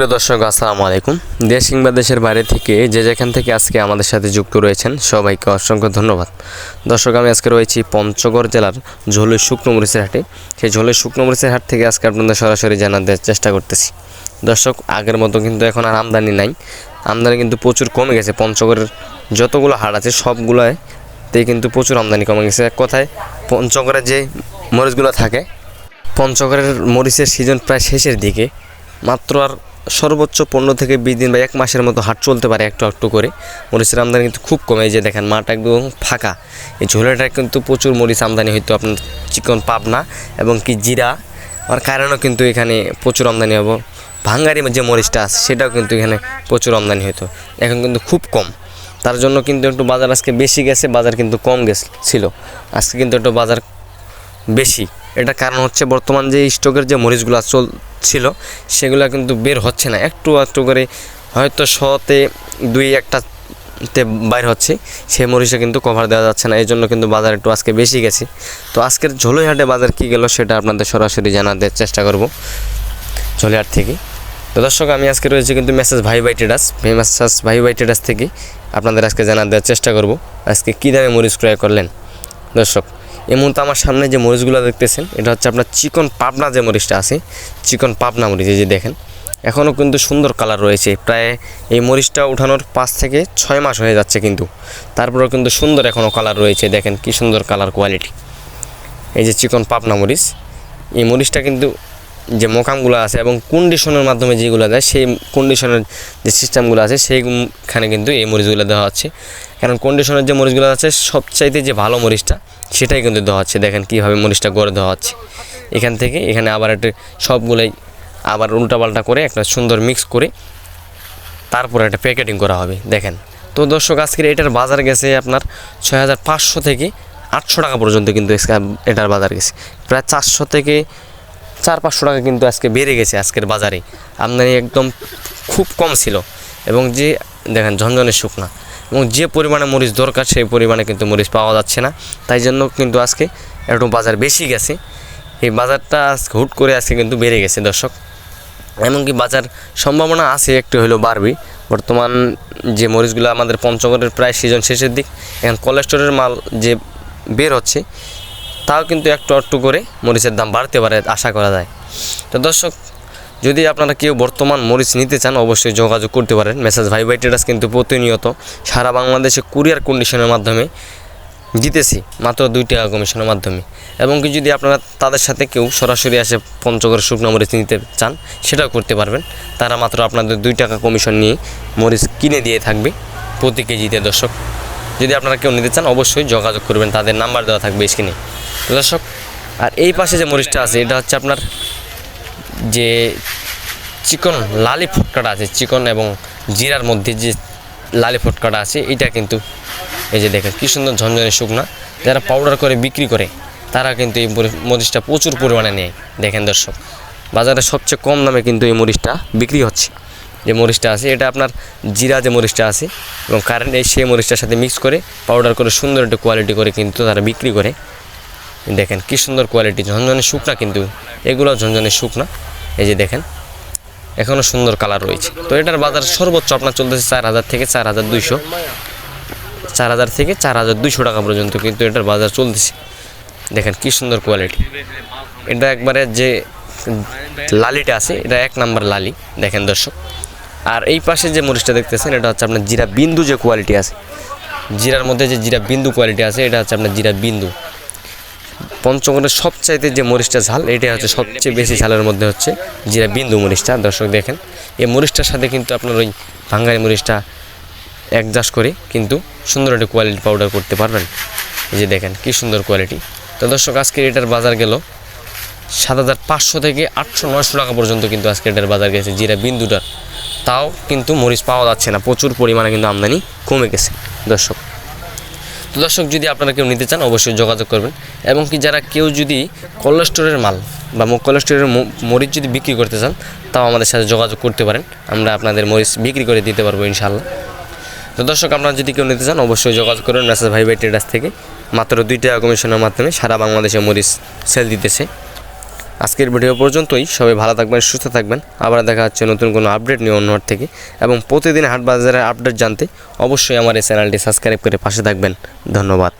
প্রিয় দর্শক, আসসালামু আলাইকুম। দেশ কিংবা দেশের বাইরে থেকে যে যেখান থেকে আজকে আমাদের সাথে যুক্ত রয়েছেন, সবাইকে অসংখ্য ধন্যবাদ। দর্শক, আমি আজকে রয়েছি পঞ্চগড় জেলার ঝোলের শুকনো মরিচের হাটে। সেই ঝোলের শুকনো মরিচের হাট থেকে আজকে আপনাদের সরাসরি জানার চেষ্টা করতেছি। দর্শক, আগের মতো কিন্তু এখন আর আমদানি নাই। আমদানি কিন্তু প্রচুর কমে গেছে। পঞ্চগড়ের যতগুলো হাট আছে সবগুলোয় তে কিন্তু প্রচুর আমদানি কমে গেছে। এক কথায়, পঞ্চগড়ের যে মরিচগুলো থাকে, পঞ্চগড়ের মরিচের সিজন প্রায় শেষের দিকে। মাত্র আর সর্বোচ্চ পনেরো থেকে বিশ দিন বা এক মাসের মতো হাট চলতে পারে একটু একটু করে। মরিচের আমদানি কিন্তু খুব কমে। যে দেখেন মাঠটা একদম ফাঁকা। এই ঝোলাটা কিন্তু প্রচুর মরিচ আমদানি হইতো আপনার চিকন পাবনা এবং কি জিরা। আর কারণও কিন্তু এখানে প্রচুর আমদানি হব। ভাঙ্গারি যে মরিচটা আছে, সেটাও কিন্তু এখানে প্রচুর আমদানি হতো এখন কিন্তু খুব কম। তার জন্য কিন্তু একটু বাজার আজকে বেশি গেছে, বাজার কিন্তু কম গেছে, ছিল। আজকে কিন্তু একটু বাজার বেশি। এটা কারণ হচ্ছে বর্তমান যে স্টকের যে মরিচগুলো চল ছিল, সেগুলো কিন্তু বের হচ্ছে না। একটু একটু করে হয়তো শতে দুই একটা তে বাইর হচ্ছে, সেই মরিচে কিন্তু কভার দেওয়া যাচ্ছে না। এই জন্য কিন্তু বাজার একটু আজকে বেশি গেছে। তো আজকের ঝোলইহাটে বাজার কী গেল সেটা আপনাদের সরাসরি জানাতে চেষ্টা করব ঝোলিহাট থেকে। তো দর্শক, আমি আজকে রয়েছে কিন্তু মেসেজ ভাই ভাই টেডাস মেসেজ ভাই ভাই টেডাস থেকে আপনাদের আজকে জানা দেওয়ার চেষ্টা করব, আজকে কী দামে মরিচ ক্রয় করলেন। দর্শক এই মুহূর্তে আমার সামনে যে মরিচগুলো দেখতেছেন, এটা হচ্ছে আপনার চিকন পাবনা যে মরিচটা আছে, চিকন পাবনা মরিচ, এই যে দেখেন, এখনও কিন্তু সুন্দর কালার রয়েছে। প্রায় এই মরিচটা উঠানোর পাঁচ থেকে ছয় মাস হয়ে যাচ্ছে কিন্তু। তারপরেও কিন্তু সুন্দর এখনও কালার রয়েছে, দেখেন কি সুন্দর কালার কোয়ালিটি। এই যে চিকন পাবনা মরিচ, এই মরিচটা কিন্তু যে মোকামগুলো আছে এবং কন্ডিশনের মাধ্যমে যেগুলো দেয়, সেই কন্ডিশনের যে সিস্টেমগুলো আছে, সেইখানে কিন্তু এই মরিচগুলো দেওয়া হচ্ছে। কারণ কন্ডিশনের যে মরিচগুলো আছে, সবচাইতে যে ভালো মরিচটা সেটাই কিন্তু দেওয়া হচ্ছে দেখেন কীভাবে মরিচটা গড়ে দেওয়া হচ্ছে এখান থেকে এখানে আবার একটা সবগুলোই আবার উল্টাপাল্টা করে একটা সুন্দর মিক্স করে তারপরে একটা প্যাকেটিং করা হবে। দেখেন। তো দর্শক, আজকের এটার বাজার গেছে আপনার ছয় হাজার পাঁচশো থেকে আটশো টাকা পর্যন্ত কিন্তু এটার বাজার গেছে। প্রায় চারশো থেকে চার পাঁচশো টাকা কিন্তু আজকে বেড়ে গেছে আজকের বাজারে। আমদানি একদম খুব কম ছিল। এবং যে, দেখেন, ঝনঝনের শুকনা। এবং যে পরিমাণে মরিচ দরকার, সেই পরিমাণে কিন্তু মরিচ পাওয়া যাচ্ছে না। তাই জন্য কিন্তু আজকে একটু বাজার বেশি গেছে। এই বাজারটা আজকে হুট করে আজকে কিন্তু বেড়ে গেছে, দর্শক। এমনকি বাজার সম্ভাবনা আছে, একটু হলেও বাড়বে। বর্তমান যে মরিচগুলো আমাদের পঞ্চগড়ের প্রায় সিজন শেষের দিক, এখন কোলেস্টোরের মাল যে বের হচ্ছে, তাও কিন্তু একটু একটু করে মরিচের দাম বাড়তে পারে, আশা করা যায়। তো দর্শক যদি আপনারা কেউ বর্তমান মরিচ নিতে চান, অবশ্যই যোগাযোগ করতে পারেন। মেসেজ ভাই ভাই ট্রেডার্স কিন্তু প্রতিনিয়ত সারা বাংলাদেশে কুরিয়ার কন্ডিশনের মাধ্যমে জিতেছি মাত্র দুই টাকা কমিশনের মাধ্যমে। এবং কি যদি আপনারা তাদের সাথে কেউ সরাসরি আসে পঞ্চগড় শুকনো মরিচ নিতে চান, সেটাও করতে পারবেন। তারা মাত্র আপনাদের দুই টাকা কমিশন নিয়ে মরিচ কিনে দিয়ে থাকবে প্রতি কেজিতে, দর্শক। যদি আপনারা কেউ নিতে চান, অবশ্যই যোগাযোগ করবেন। তাদের নাম্বার দেওয়া থাকবে স্ক্রিনে দর্শক, আর এই পাশে যে মরিচটা আছে, এটা হচ্ছে আপনার যে চিকন লালি ফুটকাটা আছে, চিকন এবং জিরার মধ্যে যে লালি ফুটকাটা আছে, এটা কিন্তু এই যে দেখেন, কী সুন্দর ঝনঝনে শুকনা। যারা পাউডার করে, বিক্রি করে, তারা কিন্তু এই মরিচটা প্রচুর পরিমাণে নেয়। দেখেন দর্শক, বাজারে সবচেয়ে কম দামে কিন্তু এই মরিচটা বিক্রি হচ্ছে। যে মরিচটা আছে, এটা আপনার জিরা যে মরিচটা আছে এবং কারেন্ট এই সেই মরিচটার সাথে মিক্স করে পাউডার করে সুন্দর একটা কোয়ালিটি করে কিন্তু তারা বিক্রি করে। দেখেন, কী সুন্দর কোয়ালিটি ঝনঝনে শুকনা কিন্তু এগুলো ঝনঝনে শুকনা। এই যে দেখেন এখনও সুন্দর কালার রয়েছে। তো এটার বাজার সর্বোচ্চ আপনার চলতেছে চার হাজার থেকে চার হাজার দুইশো। চার হাজার থেকে চার হাজার দুইশো টাকা পর্যন্ত কিন্তু এটার বাজার চলতেছে। দেখেন, কী সুন্দর কোয়ালিটি এটা একবারে যে লালিটা আছে, এটা এক নাম্বার লালি, দেখেন দর্শক। আর এই পাশে যে মরিচটা দেখতেছেন, এটা হচ্ছে আপনার জিরা বিন্দু যে কোয়ালিটি আছে। জিরার মধ্যে যে জিরা বিন্দু কোয়ালিটি আছে, এটা হচ্ছে আপনার জিরা বিন্দু। পঞ্চগড়ের সবচাইতে যে মরিচটা ঝাল এটা হচ্ছে সবচেয়ে বেশি ঝালের মধ্যে হচ্ছে জিরা বিন্দু মরিচটা। দর্শক দেখেন, এই মরিচটার সাথে কিন্তু আপনার ওই ভাঙ্গারি মরিচটা অ্যাডজাস্ট করে কিন্তু সুন্দর একটা কোয়ালিটি পাউডার করতে পারবেন। এই যে দেখেন, কী সুন্দর কোয়ালিটি তো দর্শক, আজকের এটার বাজার গেল সাত হাজার পাঁচশো থেকে আটশো নয়শো টাকা পর্যন্ত কিন্তু আজকে এটার বাজার গেছে জিরা বিন্দুটার। তাও কিন্তু মরিচ পাওয়া যাচ্ছে না, প্রচুর পরিমাণে কিন্তু আমদানি কমে গেছে। দর্শক তো দর্শক, যদি আপনারা কেউ নিতে চান, অবশ্যই যোগাযোগ করবেন। এবং কি যারা কেউ যদি কোলেস্টোরের মাল বা কোলেস্টোরের মরিচ যদি বিক্রি করতে চান, তাও আমাদের সাথে যোগাযোগ করতে পারেন। আমরা আপনাদের মরিচ বিক্রি করে দিতে পারব ইনশাল্লাহ তো দর্শক, আপনারা যদি কেউ নিতে চান, অবশ্যই যোগাযোগ করবেন মেসেজ ভাই ভাই ট্রেডার্স থেকে। মাত্র দুই টাকা কমিশনের মাধ্যমে সারা বাংলাদেশে মরিচ সেল দিতেছে। আজকের ভিডিও পর্যন্তই। সবাই ভালো থাকবেন, সুস্থ থাকবেন। আবার দেখা হচ্ছে নতুন কোনো আপডেট নিয়ে অন্যহার থেকে। এবং প্রতিদিন হাট বাজারের আপডেট জানতে অবশ্যই আমার এই চ্যানেলটি সাবস্ক্রাইব করে পাশে থাকবেন। ধন্যবাদ।